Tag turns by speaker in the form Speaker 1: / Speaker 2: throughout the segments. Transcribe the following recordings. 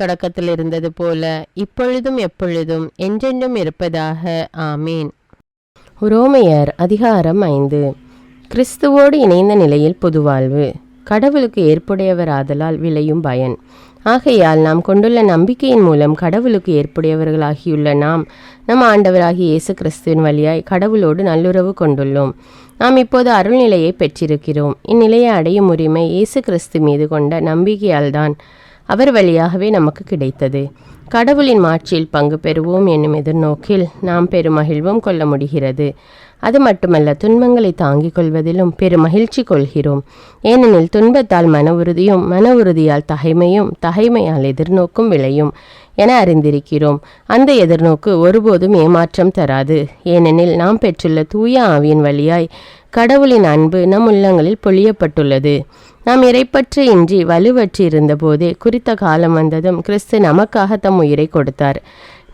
Speaker 1: தொடக்கத்தில் இருந்தது போல இப்பொழுதும் எப்பொழுதும் என்றென்றும் இருப்பதாக. ஆமீன். ரோமையர் அதிகாரம் ஐந்து. கிறிஸ்துவோடு இணைந்த நிலையில் பொதுவாழ்வு. கடவுளுக்கு ஏற்புடையவராதலால் விளையும் பயன். ஆகையால் நாம் கொண்டுள்ள நம்பிக்கையின் மூலம் கடவுளுக்கு ஏற்புடையவர்களாகியுள்ள நாம் நம் ஆண்டவராகிய இயேசு கிறிஸ்துவின் வழியாய் கடவுளோடு நல்லுறவு கொண்டுள்ளோம். நாம் இப்போது அருள்நிலையை பெற்றிருக்கிறோம். இந்நிலையை அடையும் உரிமை இயேசு கிறிஸ்து மீது கொண்ட நம்பிக்கையால் தான் அவர் வழியாகவே நமக்கு கிடைத்தது. கடவுளின் மாட்சியில் பங்கு பெறுவோம் என்னும் எதிர்நோக்கில் நாம் பெருமகிழ்வும் கொள்ள முடிகிறது. அது மட்டுமல்ல துன்பங்களை தாங்கிக் கொள்வதிலும் பெருமகிழ்ச்சி கொள்கிறோம். ஏனெனில் துன்பத்தால் மன உறுதியும் மன உறுதியால் தகைமையும் தகைமையால் எதிர்நோக்கும் விளையும் என அறிந்திருக்கிறோம். அந்த எதிர்நோக்கு ஒருபோதும் ஏமாற்றம் தராது. ஏனெனில் நாம் பெற்றுள்ள தூய ஆவியின் வழியாய் கடவுளின் அன்பு நம் உள்ளங்களில் பொழியப்பட்டுள்ளது. நாம் இறைப்பற்று இன்றி வலுவற்று இருந்தபோதே குறித்த காலம் வந்ததும் கிறிஸ்து நமக்காக தம் உயிரை கொடுத்தார்.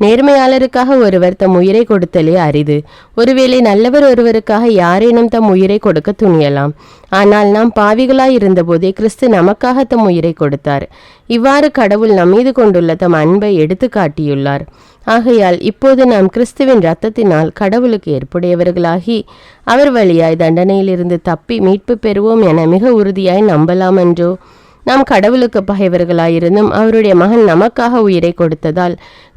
Speaker 1: நேர்மையாளருக்காக ஒருவர் தம் உயிரை கொடுத்தலே அரிது. ஒருவேளை நல்லவர் ஒருவருக்காக யாரேனும் தம் உயிரை கொடுக்க துணியலாம். ஆனால் நாம் பாவிகளாய் இருந்தபோதே கிறிஸ்து நமக்காக தம் உயிரை கொடுத்தார். இவ்வாறு கடவுள் நம்மீது கொண்டுள்ள தம் அன்பை எடுத்து காட்டியுள்ளார். ஆகையால் இப்போது நாம் கிறிஸ்துவின் இரத்தத்தினால் கடவுளுக்கு ஏற்புடையவர்களாகி அவர் வழியாய் தண்டனையிலிருந்து தப்பி மீட்பு பெறுவோம் என மிக உறுதியாய் நம்பலாம் என்றோ நாம் கடவுளுக்கு பகைவர்களாயிருந்தும் அவருடைய மகன் நமக்காக உயிரை கொடுத்ததால்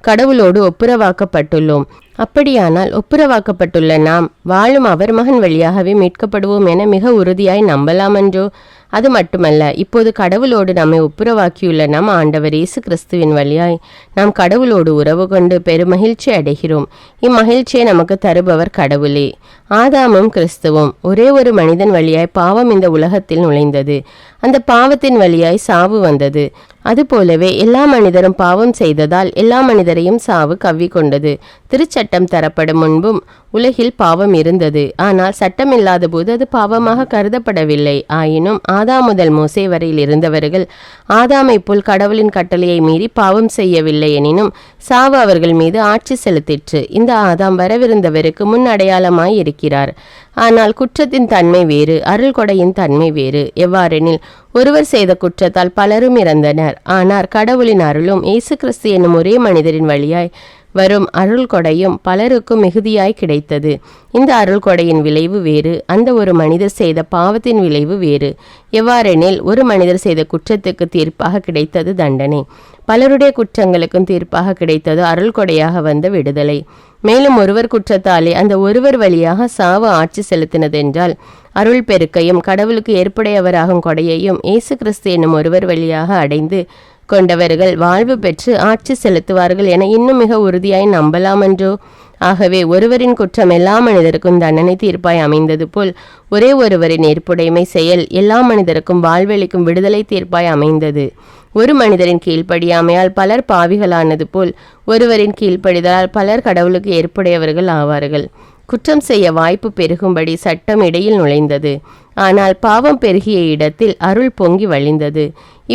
Speaker 1: கடவுளோடு ஒப்புரவாக்கப்பட்டுள்ளோம். அப்படியானால் ஒப்புரவாக்கப்பட்டுள்ள நாம் வாழும் அவர் மகன் வழியாகவே மீட்கப்படுவோம் என மிக உறுதியாய் நம்பலாமென்றோ? அது மட்டுமல்ல இப்போது கடவுளோடு நம்மை ஒப்புரவாக்கியுள்ள நம் ஆண்டவர் இயேசு கிறிஸ்துவின் வழியாய் நாம் கடவுளோடு உறவு கொண்டு பெருமகிழ்ச்சி அடைகிறோம். இம்மகிழ்ச்சியை நமக்கு தருபவர் கடவுளே. ஆதாமும் கிறிஸ்துவும் ஒரே ஒரு மனிதன் வழியாய் பாவம் இந்த உலகத்தில் நுழைந்தது. அந்த பாவத்தின் வழியாய் சாவு வந்தது. அதுபோலவே எல்லா மனிதரும் பாவம் செய்ததால் எல்லா மனிதரையும் சாவு கவ்விக்கொண்டது. திருச்சட்டம் தரப்படும் முன்பும் உலகில் பாவம் இருந்தது. ஆனால் சட்டமில்லாத போது அது பாவமாக கருதப்படவில்லை. ஆயினும் ஆதாம் முதல் மோசே வரையில் இருந்தவர்கள் ஆதாமை போல் கடவுளின் கட்டளையை மீறி பாவம் செய்யவில்லை எனினும் சாவு அவர்கள் மீது ஆட்சி செலுத்திற்று. இந்த ஆதாம் வரவிருந்தவருக்கு முன் அடையாளமாய் இருக்கிறார். ஆனால் குற்றத்தின் தன்மை வேறு அருள் கொடையின் தன்மை வேறு. எவ்வாறெனில் ஒருவர் செய்த குற்றத்தால் பலரும் இறந்தனர். ஆனால் கடவுளின் அருளும் இயேசு கிறிஸ்து என்னும் ஒரே மனிதரின் வழியாய் வரும் அருள் கொடையும் பலருக்கும் மிகுதியாய் கிடைத்தது. இந்த அருள் கொடையின் விளைவு வேறு அந்த ஒரு மனிதர் செய்த பாவத்தின் விளைவு வேறு. எவ்வாறெனில் ஒரு மனிதர் செய்த குற்றத்துக்கு தீர்ப்பாக கிடைத்தது தண்டனை. பலருடைய குற்றங்களுக்கும் தீர்ப்பாக கிடைத்தது அருள் கொடையாக வந்த விடுதலை. மேலும் ஒருவர் குற்றத்தாலே அந்த ஒருவர் வழியாக சாவு ஆட்சி செலுத்தினதென்றால் அருள் பெருக்கையும் கடவுளுக்கு ஏற்புடையவராகும் கொடையையும் இயேசு கிறிஸ்து என்னும் ஒருவர் வழியாக அடைந்து கொண்டவர்கள் வாழ்வு பெற்று ஆட்சி செலுத்துவார்கள் என இன்னும் மிக உறுதியாய் நம்பலாமன்றோ ஆகவே ஒருவரின் குற்றம் எல்லா மனிதருக்கும் தண்டனை தீர்ப்பாய் அமைந்தது போல் ஒரே ஒருவரின் ஏற்புடைமை செயல் எல்லா மனிதருக்கும் வாழ்வெளிக்கும் விடுதலை தீர்ப்பாய் அமைந்தது. ஒரு மனிதரின் கீழ்ப்படியாமையால் பலர் பாவிகளானது போல் ஒருவரின் கீழ்ப்படிதலால் பலர் கடவுளுக்கு ஏற்புடையவர்கள் ஆவார்கள். குற்றம் செய்ய வாய்ப்பு பெருகும்படி சட்டம் இடையில் நுழைந்தது. ஆனால் பாவம் பெருகிய இடத்தில் அருள் பொங்கி வழிந்தது.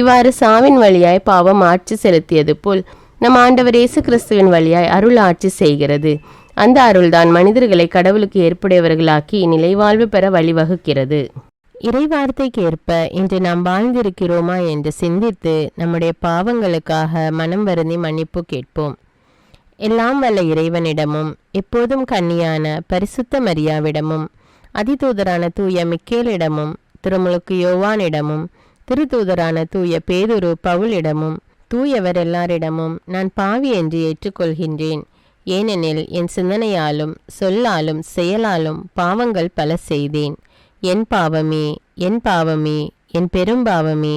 Speaker 1: இவ்வாறு சாவின் வழியாய் பாவம் ஆட்சி செலுத்தியது போல் நம் ஆண்டவர் இயேசு கிறிஸ்துவின் வழியாய் அருள் ஆட்சி செய்கிறது. அந்த அருள்தான் மனிதர்களை கடவுளுக்கு ஏற்புடையவர்களாக்கி நிலைவாழ்வு பெற வழிவகுக்கிறது. இறைவார்த்தைக்கு ஏற்ப இன்று நாம் வாழ்ந்திருக்கிறோமா என்று சிந்தித்து நம்முடைய பாவங்களுக்காக மனம் வருந்தி மன்னிப்பு கேட்போம். எல்லாம் வல்ல இறைவனிடமும் எப்போதும் கன்னியான பரிசுத்த மரியாவிடமும் அதிதூதரான தூய மிக்கேலிடமும் திருமுழுக்கு யோவானிடமும் திருத்தூதரான தூய பேதுரு பவுலிடமும் தூயவர் எல்லாரிடமும் நான் பாவி என்று ஏற்றுக்கொள்கின்றேன். ஏனெனில் என் சிந்தனையாலும் சொல்லாலும் செயலாலும் பாவங்கள் பல செய்தேன். என் பாவமே என் பாவமே என் பெரும் பாவமே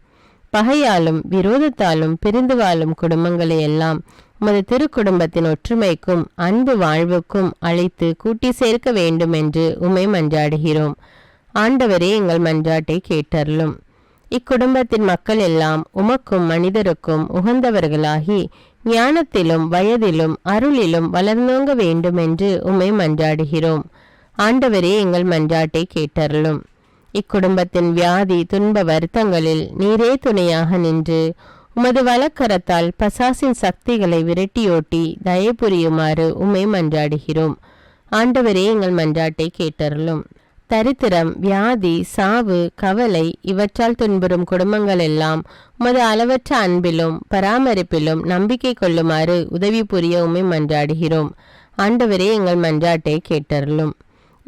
Speaker 1: பகையாலும் விரோதத்தாலும் பிரிந்து வாழும் குடும்பங்களை எல்லாம் உமது திருக்குடும்பத்தின் ஒற்றுமைக்கும் அன்பு வாழ்வுக்கும் அழைத்து கூட்டி சேர்க்க வேண்டும் என்று உமை மன்றாடுகிறோம். ஆண்டவரே எங்கள் மன்றாட்டை கேட்டருளும். இக்குடும்பத்தின் மக்கள் எல்லாம் உமக்கும் மனிதருக்கும் உகந்தவர்களாகி ஞானத்திலும் வயதிலும் அருளிலும் வளர்ந்தோங்க வேண்டும் என்று உமை மன்றாடுகிறோம். ஆண்டவரே எங்கள் மன்றாட்டை கேட்டருளும்.
Speaker 2: இக்குடும்பத்தின் வியாதி துன்ப வருத்தங்களில் நீரே துணையாக நின்று உமது வலக்கரத்தால் பசாசின் சக்திகளை விரட்டியோட்டி தயை புரியுமாறு உமை மன்றாடுகிறோம். ஆண்டவரே எங்கள் மன்றாட்டை கேட்டருளும். தரித்திரம் வியாதி சாவு கவலை இவற்றால் துன்புறும் குடும்பங்கள் எல்லாம் உமது அளவற்ற அன்பிலும் பராமரிப்பிலும் நம்பிக்கை கொள்ளுமாறு உதவி புரிய உமை மன்றாடுகிறோம். ஆண்டவரே எங்கள் மன்றாட்டை கேட்டருளும்.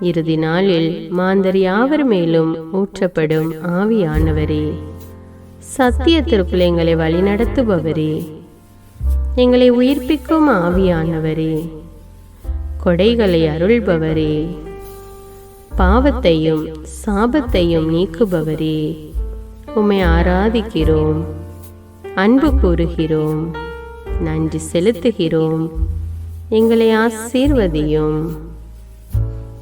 Speaker 2: இறுதி நாளில் மாந்தர் யாவர் மேலும் ஊற்றப்படும் ஆவியானவரே. சத்திய எங்களை வழிநடத்துபவரே எங்களை உயிர்ப்பிக்கும் ஆவியானவரே. கொடைகளை அருள்பவரே. பாவத்தையும் சாபத்தையும் நீக்குபவரே. உம்மை ஆராதிக்கிறோம். அன்பு கூறுகிறோம். நன்றி செலுத்துகிறோம். எங்களை ஆசீர்வதியும்.